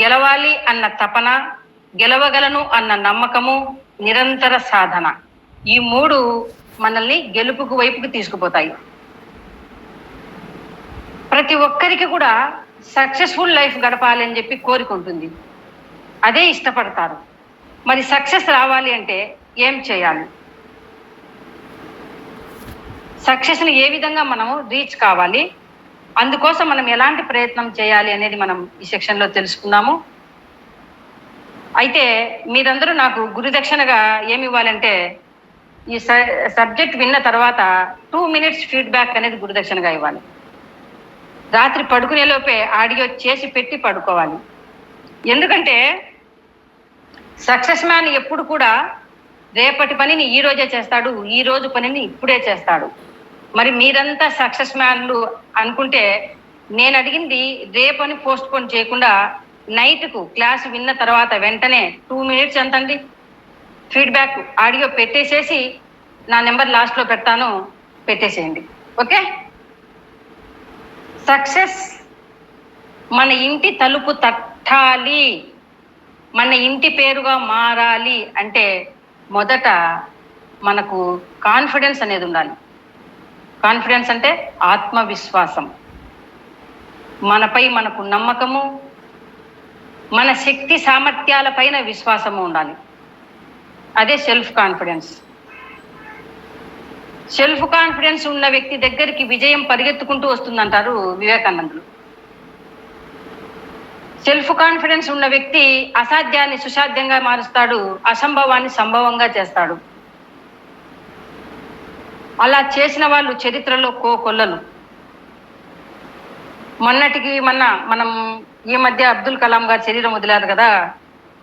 గెలవాలి అన్న తపన గెలవగలను అన్న నమ్మకము నిరంతర సాధన. ఈ మూడు మనల్ని గెలుపుకు వైపుకు తీసుకుపోతాయి. ప్రతి ఒక్కరికి కూడా సక్సెస్ఫుల్ లైఫ్ గడపాలి అని చెప్పి కోరిక ఉంటుంది. అదే ఇష్టపడతారు. మరి సక్సెస్ రావాలి అంటే ఏం చేయాలి? సక్సెస్ని ఏ విధంగా మనము రీచ్ కావాలి? అందుకోసం మనం ఎలాంటి ప్రయత్నం చేయాలి అనేది మనం ఈ సెక్షన్లో తెలుసుకున్నాము. అయితే మీరందరూ నాకు గురుదక్షిణగా ఏమి ఇవ్వాలంటే ఈ సబ్జెక్ట్ విన్న తర్వాత టూ మినిట్స్ ఫీడ్బ్యాక్ అనేది గురుదక్షిణగా ఇవ్వాలి. రాత్రి పడుకునే లోపే ఆడియో చేసి పెట్టి పడుకోవాలి. ఎందుకంటే సక్సెస్ మ్యాన్ ఎప్పుడు కూడా రేపటి పనిని ఈ రోజే చేస్తాడు ఈ రోజు పనిని ఇప్పుడే చేస్తాడు. మరి మీరంతా సక్సెస్ మ్యాన్లు అనుకుంటే నేను అడిగింది రేపని పోస్ట్ పోన్ చేయకుండా నైట్కు క్లాస్ విన్న తర్వాత వెంటనే టూ మినిట్స్ ఎంత అండి ఫీడ్బ్యాక్ ఆడియో పెట్టేసేసి నా నెంబర్ లాస్ట్లో పెడతాను పెట్టేసేయండి. ఓకే? సక్సెస్ మన ఇంటి తలుపు తట్టాలి మన ఇంటి పేరుగా మారాలి అంటే మొదట మనకు కాన్ఫిడెన్స్ అనేది ఉండాలి. కాన్ఫిడెన్స్ అంటే ఆత్మవిశ్వాసం. మనపై మనకు నమ్మకము మన శక్తి సామర్థ్యాల పైన విశ్వాసము ఉండాలి. అదే సెల్ఫ్ కాన్ఫిడెన్స్. సెల్ఫ్ కాన్ఫిడెన్స్ ఉన్న వ్యక్తి దగ్గరికి విజయం పరిగెత్తుకుంటూ వస్తుందంటారు వివేకానందులు. సెల్ఫ్ కాన్ఫిడెన్స్ ఉన్న వ్యక్తి అసాధ్యాన్ని సుసాధ్యంగా మారుస్తాడు అసంభవాన్ని సంభవంగా చేస్తాడు. అలా చేసిన వాళ్ళు చరిత్రలో కోకొల్లలు మొన్నటికి మొన్న మనం ఈ మధ్య అబ్దుల్ కలాం గారు శరీరం వదిలారు కదా.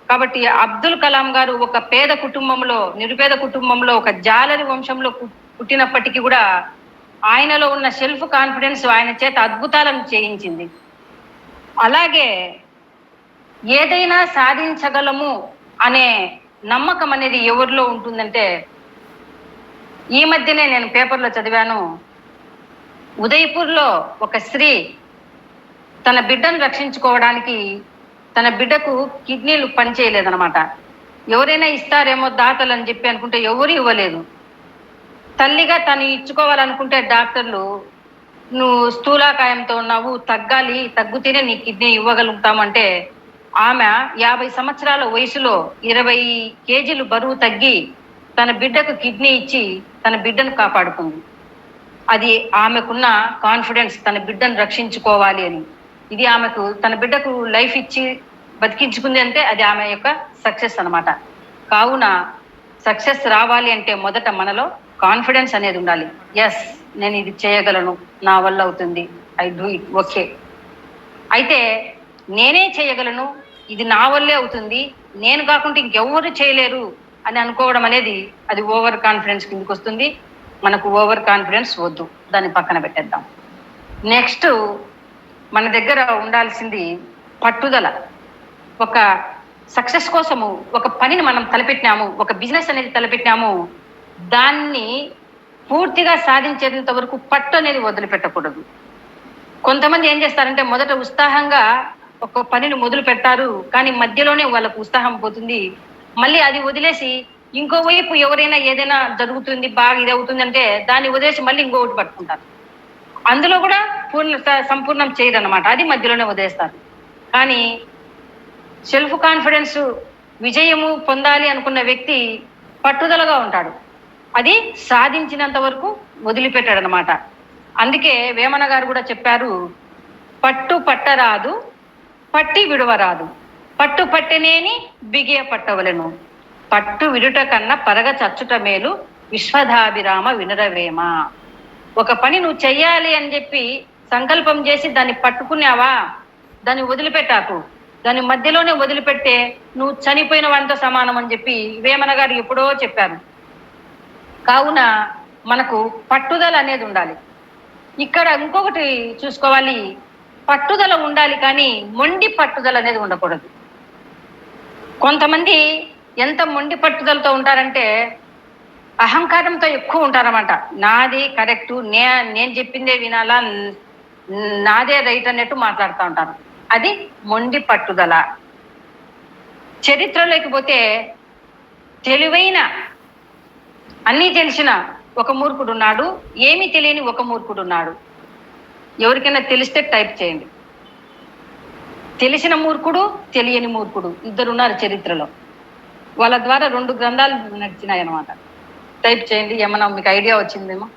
కాబట్టి అబ్దుల్ కలాం గారు ఒక పేద కుటుంబంలో నిరుపేద కుటుంబంలో ఒక జాలరి వంశంలో పుట్టినప్పటికీ కూడా ఆయనలో ఉన్న సెల్ఫ్ కాన్ఫిడెన్స్ ఆయన చేత అద్భుతాలను చేయించింది. అలాగే ఏదైనా సాధించగలము అనే నమ్మకం అనేది ఎవరిలో ఉంటుందంటే ఈ మధ్యనే నేను పేపర్లో చదివాను. ఉదయపూర్లో ఒక స్త్రీ తన బిడ్డను రక్షించుకోవడానికి తన బిడ్డకు కిడ్నీలు పనిచేయలేదనమాట ఎవరైనా ఇస్తారేమో దాతలు అని చెప్పి అనుకుంటే ఎవరు ఇవ్వలేదు. తల్లిగా తను ఇచ్చుకోవాలనుకుంటే డాక్టర్లు నువ్వు స్థూలాకాయంతో ఉన్నావు తగ్గాలి తగ్గుతేనే నీ కిడ్నీ ఇవ్వగలుగుతామంటే ఆమె యాభై సంవత్సరాల వయసులో ఇరవై కేజీలు బరువు తగ్గి తన బిడ్డకు కిడ్నీ ఇచ్చి తన బిడ్డను కాపాడుకుంది. అది ఆమెకున్న కాన్ఫిడెన్స్ తన బిడ్డను రక్షించుకోవాలి అని. ఇది ఆమెకు తన బిడ్డకు లైఫ్ ఇచ్చి బతికించుకుంది అంటే అది ఆమె యొక్క సక్సెస్ అనమాట కావున సక్సెస్ రావాలి అంటే మొదట మనలో కాన్ఫిడెన్స్ అనేది ఉండాలి. ఎస్ నేను ఇది చేయగలను నా వల్ల అవుతుంది ఐ డూ ఇట్ ఓకే అయితే నేనే చేయగలను ఇది నా వల్లే అవుతుంది నేను కాకుండా ఇంకెవ్వరు చేయలేరు అని అనుకోవడం అనేది అది ఓవర్ కాన్ఫిడెన్స్ కిందకి వస్తుంది. మనకు ఓవర్ కాన్ఫిడెన్స్ వద్దు. దాన్ని పక్కన పెట్టేద్దాం. నెక్స్ట్ మన దగ్గర ఉండాల్సింది పట్టుదల. ఒక సక్సెస్ కోసము ఒక పనిని మనం తలపెట్టినాము ఒక బిజినెస్ అనేది తలపెట్టినాము దాన్ని పూర్తిగా సాధించేంత వరకు పట్టు అనేది వదిలిపెట్టకూడదు. కొంతమంది ఏం చేస్తారంటే మొదట ఉత్సాహంగా ఒక పనిని మొదలు పెడతారు కానీ మధ్యలోనే వాళ్ళకు ఉత్సాహం పోతుంది. మళ్ళీ అది వదిలేసి ఇంకోవైపు ఎవరైనా ఏదైనా జరుగుతుంది బాగా ఇది అవుతుంది అంటే దాన్ని వదిలేసి మళ్ళీ ఇంకొకటి పట్టుకుంటారు. అందులో కూడా పూర్ణ సంపూర్ణం చేయరు అది మధ్యలోనే వదిలేస్తారు. కానీ సెల్ఫ్ కాన్ఫిడెన్స్ విజయము పొందాలి అనుకున్న వ్యక్తి పట్టుదలగా ఉంటాడు. అది సాధించినంత వరకు వదిలిపెట్టాడు అనమాట అందుకే వేమన గారు కూడా చెప్పారు పట్టు పట్టరాదు పట్టి విడవరాదు. పట్టు పట్టినేని బిగియ పట్టవలెను. పట్టు విడుట కన్నా పరగ చచ్చుట మేలు విశ్వధాభిరామ వినరవేమ. ఒక పని నువ్వు చెయ్యాలి అని చెప్పి సంకల్పం చేసి దాన్ని పట్టుకున్నావా? దాన్ని వదిలిపెట్టాకు. దాని మధ్యలోనే వదిలిపెట్టే నువ్వు చనిపోయిన వాడితో సమానం అని చెప్పి వేమన గారు ఎప్పుడో చెప్పారు. కావున మనకు పట్టుదల అనేది ఉండాలి. ఇక్కడ ఇంకొకటి చూసుకోవాలి. పట్టుదల ఉండాలి కానీ మొండి పట్టుదల అనేది ఉండకూడదు. కొంతమంది ఎంత మొండి పట్టుదలతో ఉంటారంటే అహంకారంతో ఎక్కువ ఉంటారన్నమాట. నాది కరెక్ట్ నే నేను చెప్పిందే వినాలా నాదే రైట్ అన్నట్టు మాట్లాడుతూ ఉంటారు. అది మొండి పట్టుదల. చరిత్రలోకి పోతే తెలివైన అన్నీ తెలిసిన ఒక మూర్ఖుడు ఉన్నాడు ఏమీ తెలియని ఒక మూర్ఖుడు ఉన్నాడు ఎవరికైనా తెలిస్తే టైప్ చేయండి. తెలిసిన మూర్ఖుడు తెలియని మూర్ఖుడు. ఇద్దరు ఉన్నారు చరిత్రలో. వాళ్ళ ద్వారా రెండు గ్రంథాలు నడిచినాయి అనమాట టైప్ చేయండి ఏమన్నా మీకు ఐడియా వచ్చిందేమో.